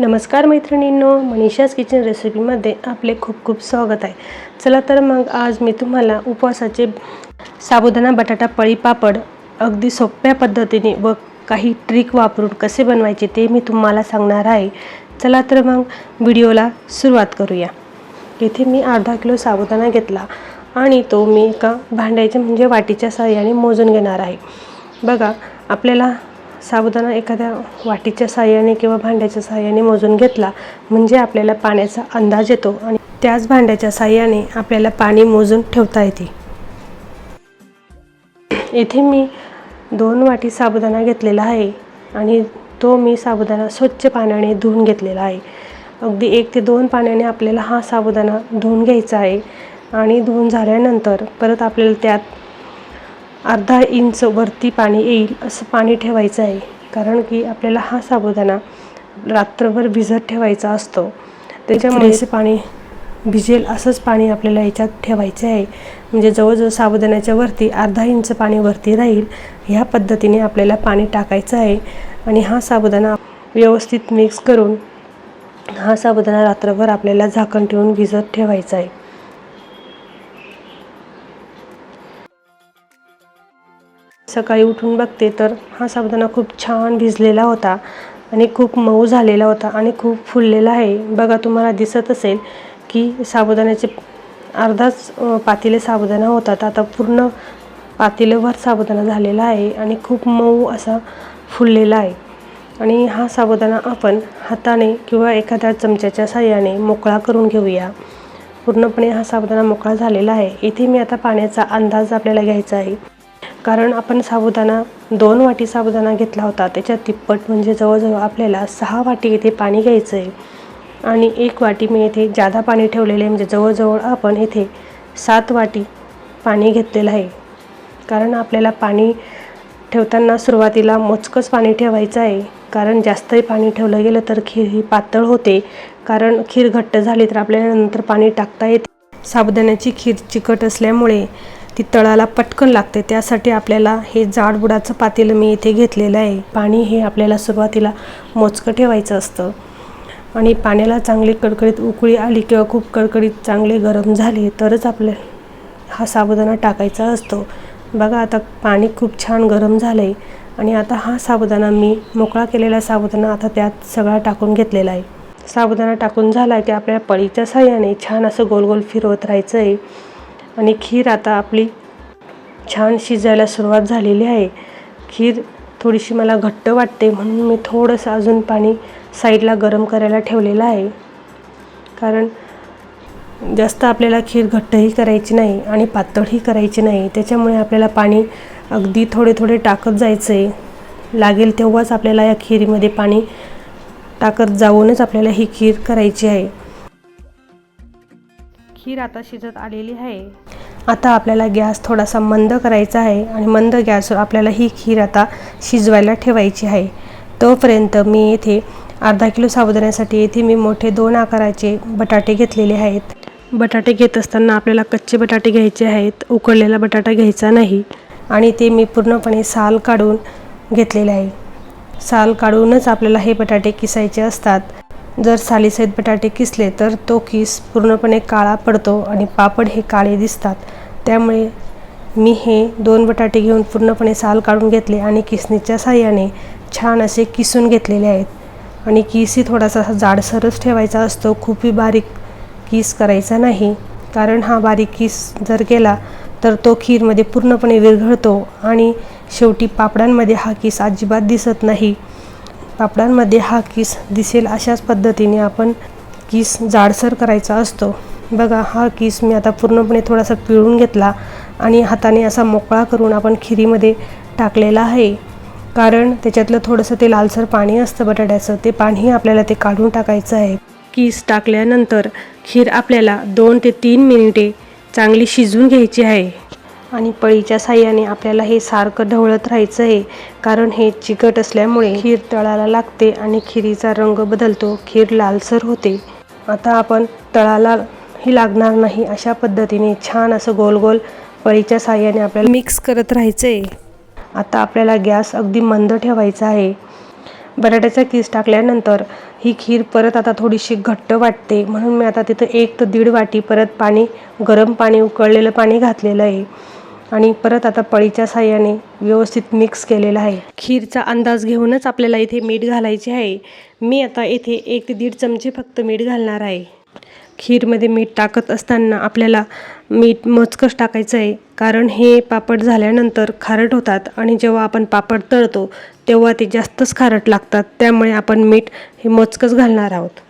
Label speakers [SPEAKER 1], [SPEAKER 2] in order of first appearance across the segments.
[SPEAKER 1] नमस्कार मैत्रिणींनो मनीषाज किचन रेसिपीमध्ये आपले खूप खूप स्वागत आहे. चला तर मग आज मी तुम्हाला उपवासाचे साबुदाणा बटाटा पळी पापड अगदी सोप्या पद्धतीने व काही ट्रिक वापरून कसे बनवायचे ते मी तुम्हाला सांगणार आहे. चला तर मग व्हिडिओला सुरुवात करूया. येथे मी अर्धा किलो साबुदाणा घेतला आणि तो मी एका भांड्याच्या म्हणजे वाटीच्या सहाय्याने मोजून घेणार आहे. बघा आपल्याला साबुदाणा एखाद्या वाटीच्या साहाय्याने किंवा भांड्याच्या साहाय्याने मोजून घेतला म्हणजे आपल्याला पाण्याचा अंदाज येतो आणि त्याच भांड्याच्या साहाय्याने आपल्याला पाणी मोजून ठेवता येते. येथे मी दोन वाटी साबुदाणा घेतलेला आहे आणि तो मी साबुदाणा स्वच्छ पाण्याने धुवून घेतलेला आहे. अगदी एक ते दोन पाण्याने आपल्याला हा साबुदाणा धुवून घ्यायचा आहे आणि धुवून झाल्यानंतर परत आपल्याला त्यात अर्धा इंच वरती पाणी येईल असं पाणी ठेवायचं आहे. कारण की आपल्याला हा साबुदाणा रात्रभर भिजत ठेवायचा असतो. त्याच्यामुळे असे पाणी भिजेल असंच पाणी आपल्याला याच्यात ठेवायचे आहे. म्हणजे जवळजवळ साबुदाण्याच्या वरती अर्धा इंच पाणी वरती राहील ह्या पद्धतीने आपल्याला पाणी टाकायचं आहे. आणि हा साबुदाणा व्यवस्थित मिक्स करून हा साबुदाणा रात्रभर आपल्याला झाकण ठेवून भिजत ठेवायचा आहे. सकाळी उठून बघते तर हा साबुदाणा खूप छान भिजलेला होता आणि खूप मऊ झालेला होता आणि खूप फुललेला आहे. बघा तुम्हाला दिसत असेल की साबुदाण्याचे अर्धाच पातीले साबुदाणा होतात. आता पूर्ण पातेल्यावर साबुदाणा झालेला आहे आणि खूप मऊ असा फुललेला आहे. आणि हा साबुदाणा आपण हाताने किंवा एखाद्या चमच्याच्या साह्याने मोकळा करून घेऊया. पूर्णपणे हा साबुदाणा मोकळा झालेला आहे. इथे मी आता पाण्याचा अंदाज आपल्याला घ्यायचा आहे. कारण आपण साबुदाणा दोन वाटी साबुदाणा घेतला होता. त्याच्या तिप्पट म्हणजे जवळजवळ आपल्याला सहा वाटी इथे पाणी घ्यायचं आहे आणि एक वाटी मी इथे जादा पाणी ठेवलेले आहे. म्हणजे जवळजवळ आपण इथे सात वाटी पाणी घेतलेलं आहे. कारण आपल्याला पाणी ठेवताना सुरुवातीला मोजकंच पाणी ठेवायचं आहे. कारण जास्तही पाणी ठेवलं गेलं तर खीर ही पातळ होते. कारण खीर घट्ट झाली तर आपल्याला नंतर पाणी टाकता येते. साबुदाण्याची खीर चिकट असल्यामुळे ती तळाला पटकन लागते. त्यासाठी आपल्याला हे जाडबुडाचं पातेलं मी इथे घेतलेलं आहे. पाणी हे आपल्याला सुरुवातीला मोजकं ठेवायचं असतं. आणि पाण्याला चांगली कडकडीत उकळी आली किंवा खूप कडकडीत चांगले गरम झाले तरच आपल्या हा साबुदाणा टाकायचा असतो. बघा आता पाणी खूप छान गरम झालं आहे आणि आता हा साबुदाणा मी मोकळा केलेला साबुदाणा आता त्यात सगळा टाकून घेतलेला आहे. साबुदाणा टाकून झाला की आपल्या पळीच्या साह्याने छान असं गोल गोल फिरवत राहायचं आहे आणि खीर आता आपली छान शिजायला सुरुवात झालेली आहे. खीर थोडीशी मला घट्ट वाटते म्हणून मी थोडंसं अजून पाणी साईडला गरम करायला ठेवलेलं आहे. कारण जास्त आपल्याला खीर घट्टही करायची नाही आणि पातळही करायची नाही. त्याच्यामुळे आपल्याला पाणी अगदी थोडे थोडे टाकत जायचं आहे लागेल तेव्हाच आपल्याला या खीरीमध्ये पाणी टाकत जाऊनच आपल्याला ही खीर करायची आहे. खीर आता शिजत आलेली आहे. आता आपल्याला गॅस थोडासा मंद करायचा आहे आणि मंद गॅसवर आपल्याला ही खीर आता शिजवायला ठेवायची आहे. तोपर्यंत मी येथे अर्धा किलो साबुदाण्यासाठी येथे मी मोठे दोन आकाराचे बटाटे घेतलेले आहेत. बटाटे घेत असताना आपल्याला कच्चे बटाटे घ्यायचे आहेत उकडलेला बटाटा घ्यायचा नाही आणि ते मी पूर्णपणे साल काढून घेतलेले आहे. साल काढूनच आपल्याला हे बटाटे किसायचे असतात. जर सालीसहित बटाटे किसले तर तो किस पूर्णपणे काळा पडतो आणि पापड हे काळे दिसतात. त्यामुळे मी हे दोन बटाटे घेऊन पूर्णपणे साल काढून घेतले आणि किसणीच्या साह्याने छान असे किसून घेतलेले आहेत. आणि किसही थोडासा जाडसरच ठेवायचा असतो खूपही बारीक किस करायचा नाही. कारण हा बारीक किस जर केला तर तो खीरमध्ये पूर्णपणे विरघळतो आणि शेवटी पापडांमध्ये हा किस अजिबात दिसत नाही. पापडांमध्ये हा किस दिसेल अशाच पद्धतीने आपण किस जाडसर करायचा असतो. बघा हा किस मी आता पूर्णपणे थोडासा पिळून घेतला आणि हाताने असा मोकळा करून आपण खिरीमध्ये टाकलेला आहे. कारण त्याच्यातलं थोडंसं ते लालसर पाणी असतं बटाट्याचं ते पाणी आपल्याला ते काढून टाकायचं आहे. किस टाकल्यानंतर खीर आपल्याला दोन ते तीन मिनिटे चांगली शिजून घ्यायची आहे. आणि पळीच्या साह्याने आपल्याला हे सारखं ढवळत राहायचं आहे. कारण हे चिकट असल्यामुळे खीर तळाला लागते आणि खिरीचा रंग बदलतो खीर लालसर होते. आता आपण तळाला ही लागणार नाही. अशा पद्धतीने छान असं गोल गोल पळीच्या साह्याने आपल्याला मिक्स करत राहायचं आहे आता आपल्याला गॅस अगदी मंद ठेवायचा आहे. बटाट्याचा किस टाकल्यानंतर ही खीर परत आता थोडीशी घट्ट वाटते. म्हणून मी आता तिथं एक तर दीड वाटी परत पाणी गरम पाणी उकळलेलं पाणी घातलेलं आहे. आणि परत आता पळीच्या साह्याने व्यवस्थित मिक्स केलेलं आहे. खीरचा अंदाज घेऊनच आपल्याला इथे मीठ घालायचे आहे. मी आता इथे एक ते दीड चमचे फक्त मीठ घालणार आहे. खीरमध्ये मीठ टाकत असताना आपल्याला मीठ मोजकंच टाकायचं आहे. कारण हे पापड झाल्यानंतर खारट होतात आणि जेव्हा आपण पापड तळतो तेव्हा ते जास्तच खारट लागतात. त्यामुळे आपण मीठ हे मोजकंच घालणार आहोत.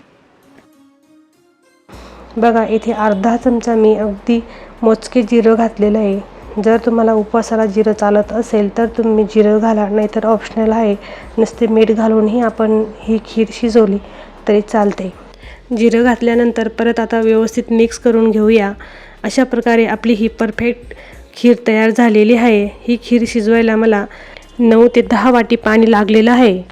[SPEAKER 1] बघा इथे अर्धा चमचा मी अगदी मोजके जिरं घातलेलं आहे. जर तुम्हाला उपवासाला जिरं चालत असेल तर तुम्ही जिरं घाला. नाहीतर ऑप्शनल आहे. नुसते मीठ घालूनही आपण ही खीर शिजवली तरी चालते जिरं घातल्यानंतर परत आता व्यवस्थित मिक्स करून घेऊया. अशा प्रकारे आपली ही परफेक्ट खीर तयार झालेली आहे. ही खीर शिजवायला मला नऊ ते दहा वाटी पाणी लागलेलं आहे.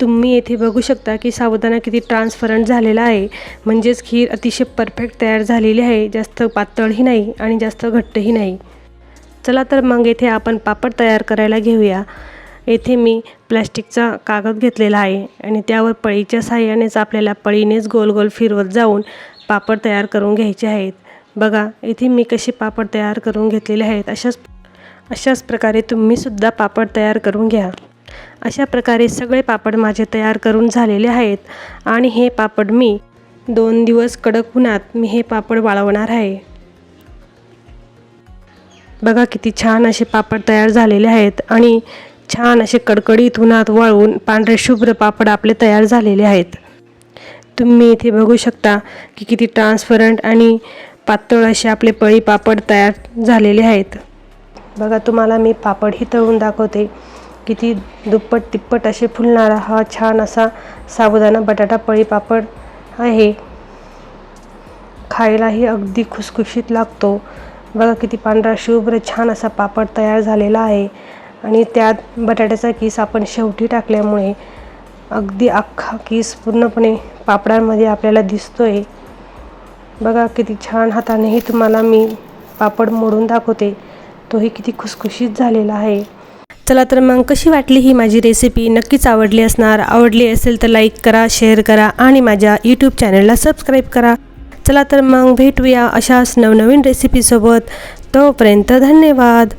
[SPEAKER 1] तुम्ही येथे बघू शकता की साबुदाणा किती ट्रान्सफरंट झालेला आहे. म्हणजेच खीर अतिशय परफेक्ट तयार झालेली आहे. जास्त पातळही नाही आणि जास्त घट्टही नाही. चला तर मग येथे आपण पापड तयार करायला घेऊया. येथे मी प्लॅस्टिकचा कागद घेतलेला आहे आणि त्यावर पळीच्या साह्यानेच आपल्याला पळीनेच गोल गोल फिरवत जाऊन पापड तयार करून घ्यायचे आहेत. बघा इथे मी कसे पापड तयार करून घेतलेले आहेत. अशाच अशाच प्रकारे तुम्हीसुद्धा पापड तयार करून घ्या. अशा प्रकारे सगळे पापड माझे तयार करून झालेले आहेत आणि हे पापड मी दोन दिवस कडक उन्हात मी हे पापड वाळवणार आहे. बघा किती छान असे पापड तयार झालेले आहेत आणि छान असे कडकडीत उन्हात वाळवून पांढरे शुभ्र पापड आपले तयार झालेले आहेत. तुम्ही इथे बघू शकता की किती ट्रान्सपरंट आणि पातळ असे आपले पळी पापड तयार झालेले आहेत. बघा तुम्हाला मी पापडही तळून दाखवते. किती दुप्पट तिप्पट असे फुलणारा हा छान असा साबुदाणा बटाटा पळी पापड आहे. खायलाही अगदी खुसखुशीत लागतो. बघा किती पांढरा शुभ्र छान असा पापड तयार झालेला आहे. आणि त्यात बटाट्याचा किस आपण शेवटी टाकल्यामुळे अगदी अख्खा किस पूर्णपणे पापडांमध्ये आपल्याला दिसतोय. बघा किती छान हातानेही तुम्हाला मी पापड मोडून दाखवते. तोही किती खुसखुशीत झालेला आहे. चला तर मग कशी वाटली ही माझी रेसिपी नक्कीच आवडली असणार. आवडली असेल तर लाईक करा शेअर करा आणि माझ्या यूट्यूब चॅनलला सबस्क्राईब करा. चला तर मग भेटूया अशाच नवनवीन रेसिपीसोबत तोपर्यंत धन्यवाद.